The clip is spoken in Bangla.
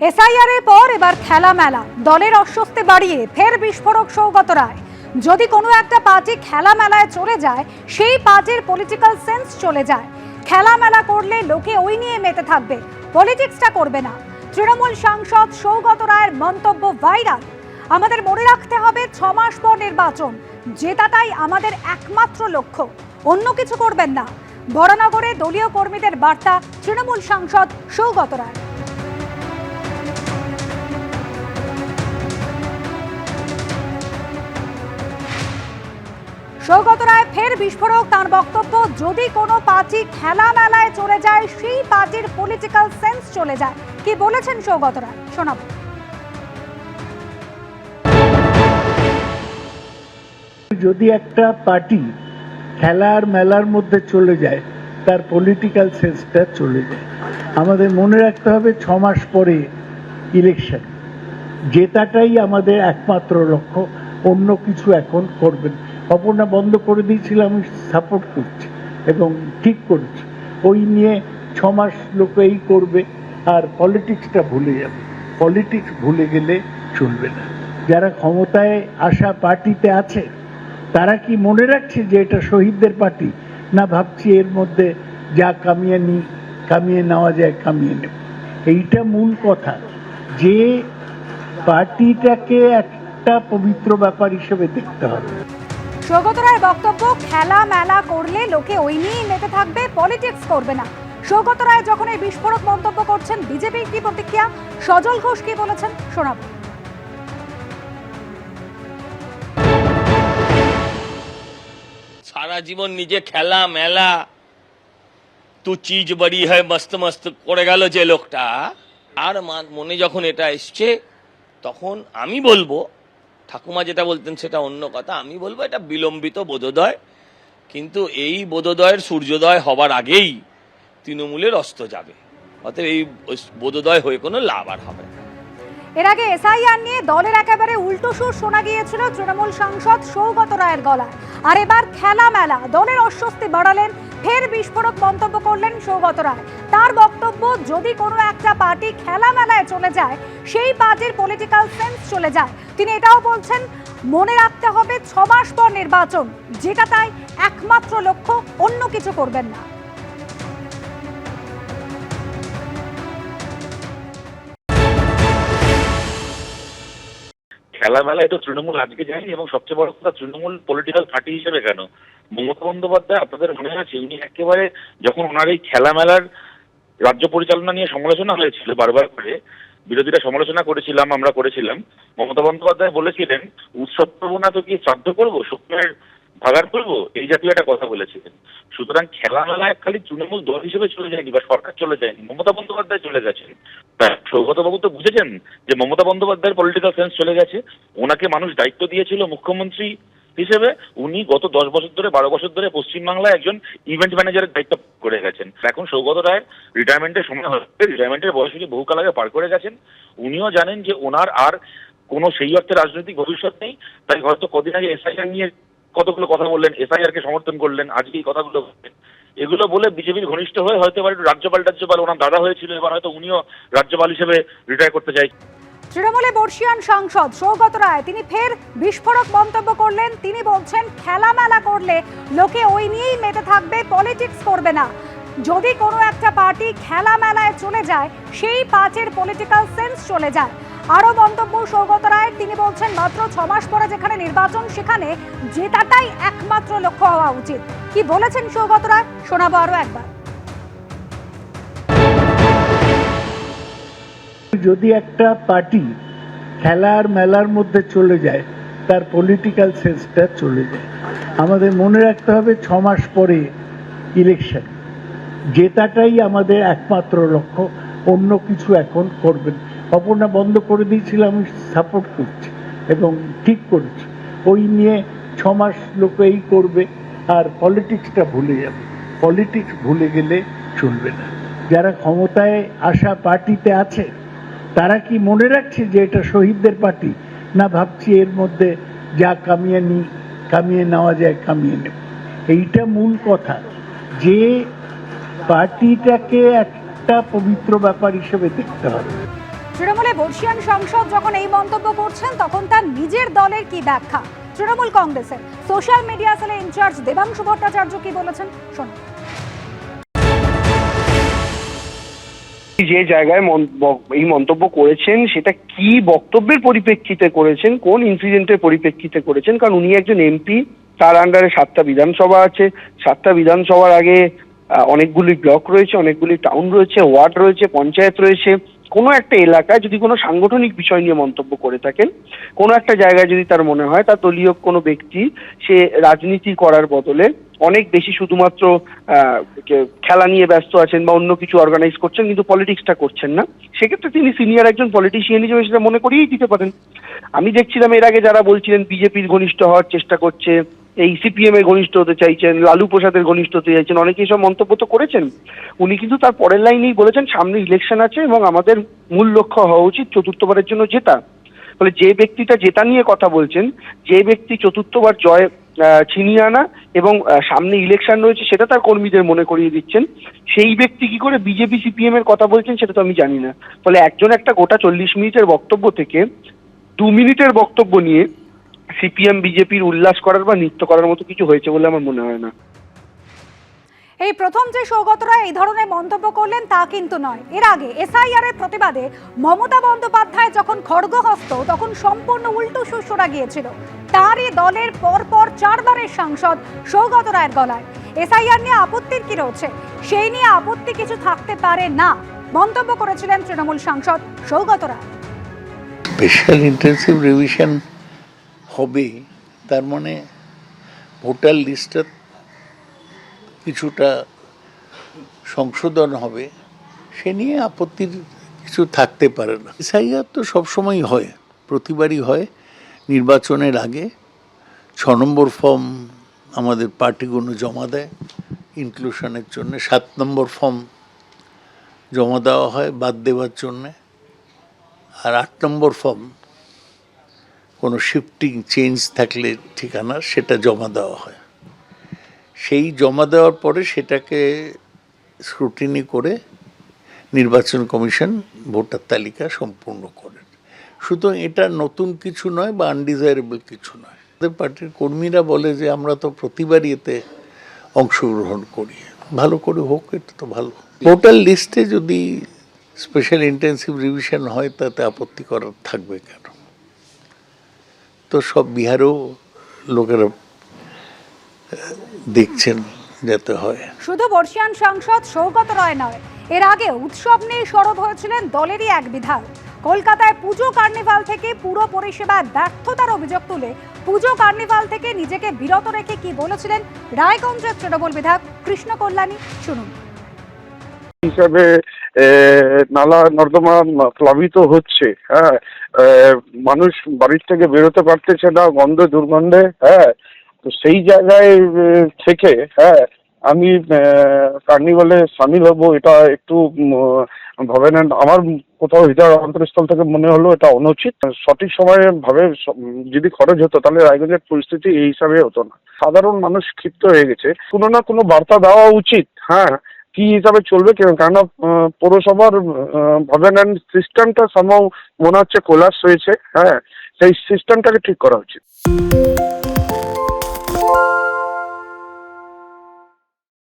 এসআইআর এর পর এবার খেলা মেলা দলের অস্বস্তি বাড়িয়ে ফের বিস্ফোরক সৌগত রায়। যদি কোনো একটা পার্টি খেলা মেলায় চলে যায়, সেই পার্টির পলিটিক্যাল সেন্স চলে যায়। খেলা মেলা করলে লোকে ওই নিয়ে মেতে থাকবে। পলিটিক্সটা করবে না। তৃণমূল সাংসদ সৌগত রায়ের মন্তব্য ভাইরাল আমাদের মনে রাখতে হবে ছ মাস পর নির্বাচন। জেতাটাই আমাদের একমাত্র লক্ষ্য। অন্য কিছু করবেন না। বরানগরে দলীয় কর্মীদের বার্তা তৃণমূল সাংসদ সৌগত রায়। সৌগত রায় ফের বিস্ফোরক, তার বক্তব্য, যদি কোনো পার্টি খেলা মেলায় চলে যায়, সেই পার্টির পলিটিক্যাল সেন্স চলে যায়। কি বলেছেন সৌগত রায়? শোনাবো। যদি একটা পার্টি খেলার মেলার মধ্যে চলে যায়, তার পলিটিক্যাল সেন্সটা চলে যায়। আমাদের মনে রাখতে হবে ছ মাস পরে ইলেকশন জেতাটাই আমাদের একমাত্র লক্ষ্য। অন্য কিছু এখন করবেন অপর্ণা বন্ধ করে দিয়েছিল, আমি সাপোর্ট করছি এবং ঠিক করছি। ওই নিয়ে ছ মাস লোক এই করবে, আর পলিটিক্সটা ভুলে যাবে। পলিটিক্স ভুলে গেলে চলবে না। যারা ক্ষমতায় আসা পার্টিতে আছে, তারা কি মনে রাখছে যে এটা শহীদদের পার্টি? না ভাবছি এর মধ্যে যা কামিয়ে নি, কামিয়ে নেওয়া যায়, কামিয়ে নেব। এইটা মূল কথা। যে পার্টিটাকে একটা পবিত্র ব্যাপার হিসেবে দেখতে হবে। সৌগত রায়ের বক্তব্য, খেলা মেলা করলে লোকে ওই নিয়েই মেতে থাকবে, পলিটিক্স করবে না। সৌগত রায় যখন এই বিস্ফোরক মন্তব্য করছেন, বিজেপির কি প্রতিক্রিয়া? সজল ঘোষ কি বলেছেন? শোনাবো। সারা জীবন নিজে খেলা মেলা, তু চিজ বড়ি হয় মস্ত মস্ত করে গেল যে লোকটা। আর মনে যখন এটা এসছে, তখন আমি বলব ঠাকুমা যেটা বলতেন সেটা অন্য কথা। আমি বলব এটা বিলম্বিত বোধোদয়, কিন্তু এই বোধোদয়ের সূর্যোদয় হবার আগেই তৃণমূলের অস্ত যাবে। অতএব এই বোধোদয় হয়ে কোনো লাভ আর হবে না। এর আগে এসআইআর নিয়ে দলের একেবারে উল্টো সুর শোনা গিয়েছিল তৃণমূল সাংসদ সৌগত রায়ের গলায়। আর এবার খেলা মেলা দলের অস্বস্তি বাড়ালেন, ফের বিস্ফোরক মন্তব্য করলেন সৌগত রায়। তার বক্তব্য, যদি কোনো একটা পার্টি খেলা মেলায় চলে যায়, সেই পার্টির পলিটিক্যাল সেন্স চলে যায়। তিনি এটাও বলছেন, মনে রাখতে হবে ছ মাস পর নির্বাচন। যেটা তাই একমাত্র লক্ষ্য, অন্য কিছু করবেন না। খেলামেলায় তো তৃণমূল আজকে যায়নি এবং সবচেয়ে বড় কথা তৃণমূল পলিটিক্যাল পার্টি হিসেবে কেন? মমতা বন্দ্যোপাধ্যায়, আপনাদের মনে আছে, উনি একেবারে যখন ওনার এই খেলামেলার রাজ্য পরিচালনা নিয়ে সমালোচনা হয়েছিল বারবার করে, বিরোধীরা সমালোচনা করেছিলাম, আমরা করেছিলাম, মমতা বন্দ্যোপাধ্যায় বলেছিলেন, উৎসব করব না তো কি শ্রাদ্ধ করব? শুক্রের ভাগার করব? এই জাতীয় একটা কথা বলেছিলেন। সুতরাং খেলামেলায় খালি তৃণমূল দল হিসেবে চলে যায়নি বা সরকার চলে যায়নি, মমতা বন্দ্যোপাধ্যায় চলে গেছেন। সৌগতবাবু তো বুঝেছেন যে মমতা বন্দ্যোপাধ্যায়ের পলিটিক্যাল সেন্স চলে গেছে। ওনাকে মানুষ দায়িত্ব দিয়েছিল মুখ্যমন্ত্রী হিসেবে। উনি গত দশ বছর ধরে, বারো বছর ধরে পশ্চিমবাংলায় একজন ইভেন্ট ম্যানেজারের দায়িত্ব করে গেছেন। এখন সৌগত রায়ের রিটায়ারমেন্টের সময় হচ্ছে রিটায়ারমেন্টের বয়স উনি বহুকাল আগে পার করে গেছেন। উনিও জানেন যে ওনার আর কোনো সেই অর্থে রাজনৈতিক ভবিষ্যৎ নেই। তাই হয়তো কদিন আগে এসআইআর নিয়ে কতগুলো কথা বললেন এসআইআর কে সমর্থন করলেন, আজকে এই কথাগুলো এগুলো বলে বিজেপির ঘনিষ্ঠ হয়ে হয়তো একটু রাজ্যপাল রাজ্যপাল ওনার দাদা হয়েছিল, এবার হয়তো উনিও রাজ্যপাল হিসেবে রিটায়ার করতে চাই। তৃণমূলে বর্ষিয়ান সাংসদ সৌগত রায়, তিনি ফের বিস্ফোরক মন্তব্য করলেন। তিনি বলছেন খেলা মেলা করলে লোকে ওই নিয়েই মেতে থাকবে, পলিটিক্স করবে না। যদি কোনো একটা পার্টি খেলা মেলায় চলে যায়, সেই পার্টির পলিটিক্যাল সেন্স চলে যায়। আরও মন্তব্য সৌগত রায়ের। তিনি বলছেন, মাত্র ছ মাস পরে যেখানে নির্বাচন, সেখানে জেতাটাই একমাত্র লক্ষ্য হওয়া উচিত। কি বলেছেন সৌগত রায়? শোনাবো আরও একবার। যদি একটা পার্টি খেলার মেলার মধ্যে চলে যায়, তার পলিটিক্যাল সেন্সটা চলে যায়। আমাদের মনে রাখতে হবে ছ মাস পরে ইলেকশন জেতাটাই আমাদের একমাত্র লক্ষ্য, অন্য কিছু এখন করবেন। অপর্ণা বন্ধ করে দিয়েছিল আমি সাপোর্ট করছি এবং ঠিক করছি। ওই নিয়ে ছ মাস লোক এই করবে, আর পলিটিক্সটা ভুলে যাবে। পলিটিক্স ভুলে গেলে চলবে না। যারা ক্ষমতায় আসা পার্টিতে আছে, তারা কি মনে রাখছে যে এটা শহীদদের পার্টি? না ভাবছি এর মধ্যে যা কামিয়ে নি, কামিয়ে নেওয়া যায়, কামিয়ে নেব। এইটা মূল কথা। যে পার্টিটাকে একটা পবিত্র ব্যাপার হিসেবে দেখতে হবে। তৃণমূলে বর্ষিয়ান সাংসদ যখন এই মন্তব্য করছেন, তখন তার নিজের দলের কি ব্যাখ্যা? তৃণমূল কংগ্রেসের সোশ্যাল মিডিয়া সেলের ইনচার্জ দেবাংশু ভট্টাচার্য কি বলেছেন? শোনো যে জায়গায় এই মন্তব্য করেছেন, সেটা কি বক্তব্যের পরিপ্রেক্ষিতে করেছেন, কোন ইনসিডেন্টের পরিপ্রেক্ষিতে করেছেন? কারণ উনি একজন এমপি তার আন্ডারে সাতটা বিধানসভা আছে। সাতটা বিধানসভার আগে অনেকগুলি ব্লক রয়েছে, অনেকগুলি টাউন রয়েছে ওয়ার্ড রয়েছে, পঞ্চায়েত রয়েছে। কোনো একটা এলাকায় যদি কোনো সাংগঠনিক বিষয় নিয়ে মন্তব্য করে থাকেন, কোনো একটা জায়গায় যদি তার মনে হয়, তার দলীয় কোনো ব্যক্তি সে রাজনীতি করার বদলে অনেক বেশি শুধুমাত্র খেলা নিয়ে ব্যস্ত আছেন বা অন্য কিছু অর্গানাইজ করছেন কিন্তু পলিটিক্সটা করছেন না, সেক্ষেত্রে তিনি সিনিয়র একজন পলিটিশিয়ান হিসেবে সেটা মনে করিয়েই দিতে পারেন। আমি দেখছিলাম এর আগে যারা বলছিলেন, বিজেপির ঘনিষ্ঠ হওয়ার চেষ্টা করছে এই সিপিএম এর ঘনিষ্ঠ হতে চাইছেন, লালু প্রসাদের ঘনিষ্ঠ হতে চাইছেন অনেকে এসব মন্তব্য তো করেছেন। উনি কিন্তু তার পরের লাইনেই বলেছেন, সামনে ইলেকশন আছে এবং আমাদের মূল লক্ষ্য হওয়া উচিত চতুর্থবারের জন্য জেতা। ফলে যে ব্যক্তিটা জেতা নিয়ে কথা বলছেন, যে ব্যক্তি চতুর্থবার জয় ছিনিয়ে আনা এবং সামনে ইলেকশন রয়েছে সেটা তার কর্মীদের মনে করিয়ে দিচ্ছেন, সেই ব্যক্তি কি করে বিজেপি সিপিএম এর কথা বলছেন সেটা তো আমি জানি না। ফলে একজন একটা গোটা চল্লিশ মিনিটের বক্তব্য থেকে দু মিনিটের বক্তব্য নিয়ে সিপিএম বিজেপির উল্লাস করার বা নৃত্য করার মতো কিছু হয়েছে বলে আমার মনে হয় না। এই প্রথম যে সৌগত রায় এই ধরনের মন্তব্য করলেন তা কিন্তু নয়। এর আগে এসআইআর এর প্রতিবাদে মমতা বন্দ্যোপাধ্যায় যখন খড়গহস্ত তখন সম্পূর্ণ উল্টো সুর শোনা গিয়েছিল। তারই দলের পরপর চারবারের সাংসদ সৌগত রায়ের গলায়। এসআইআর নিয়ে আপত্তির কি রয়েছে? সেই নিয়ে আপত্তি কিছু থাকতে পারে না মন্তব্য করেছিলেন তৃণমূল সাংসদ Saugata Roy. Special intensive revision হবে তার মানে ভোটার লিস্টটা কিছুটা সংশোধন হবে, সে নিয়ে আপত্তির কিছু থাকতে পারে না। এসআইআর তো সবসময় হয়, প্রতিবারই হয়। নির্বাচনের আগে ছ নম্বর ফর্ম আমাদের পার্টিগুলো জমা দেয় ইনক্লুশনের জন্য সাত নম্বর ফর্ম জমা দেওয়া হয় বাদ দেওয়ার জন্যে। আর আট নম্বর ফর্ম কোনো শিফটিং চেঞ্জ থাকলে ঠিকানা সেটা জমা দেওয়া হয়। সেই জমা দেওয়ার পরে সেটাকে স্ক্রুটিনি করে নির্বাচন কমিশন ভোটার তালিকা সম্পূর্ণ করেন সুতরাং এটা নতুন কিছু নয় বা আনডিজায়ারেবল কিছু নয়। আমাদের পার্টির কর্মীরা বলে যে, আমরা তো প্রতিবারই এতে অংশগ্রহণ করি। ভালো করে হোক, এটা তো ভালো। ভোটার লিস্টে যদি স্পেশাল ইন্টেন্সিভ রিভিশন হয়, তাতে আপত্তি করার থাকবে কেন? তো সব বিহারেও লোকেরা দেখছেন যাতে হয়। শুধু বর্ষিয়ান সাংসদ সৌগত রায় নয় এর আগে উৎসব নিয়ে সরব হয়েছিলেন দলেরই এক বিধায়ক। কলকাতায় পুজো কার্নিভাল থেকে পুরো পরিষেবায় ব্যর্থতার অভিযোগ তুলে পুজো কার্নিভাল থেকে নিজেকে বিরত রেখে কি বলেছিলেন রায়গঞ্জের তৃণমূল বিধায়ক কৃষ্ণ কল্যাণী শুনুন। হিসাবে নালা নর্দমা প্লাবিত হচ্ছে হ্যাঁ মানুষ বাড়ির থেকে বেরোতে পারতেছে না গন্ধ দুর্গন্ধে হ্যাঁ তো সেই জায়গায় থেকে হ্যাঁ আমি কার্নিভালে সামিল হব এটা একটু উম, ভাবে নেন। আমার কোথাও হৃদয় অন্তরস্থল থেকে মনে হলো এটা অনুচিত। সঠিক সময়ে ভাবে যদি খরচ হতো তাহলে রায়গঞ্জের পরিস্থিতি এই হিসাবে হতো না। সাধারণ মানুষ ক্ষিপ্ত হয়ে গেছে। কোনো না কোনো বার্তা দেওয়া উচিত হ্যাঁ কি হিসাবে চলবে, কেন? কেননা পৌরসভার ভাবে সিস্টেমটা সম্ভব মনে হচ্ছে কোলাস হয়েছে হ্যাঁ? সেই সিস্টেমটাকে ঠিক করা উচিত।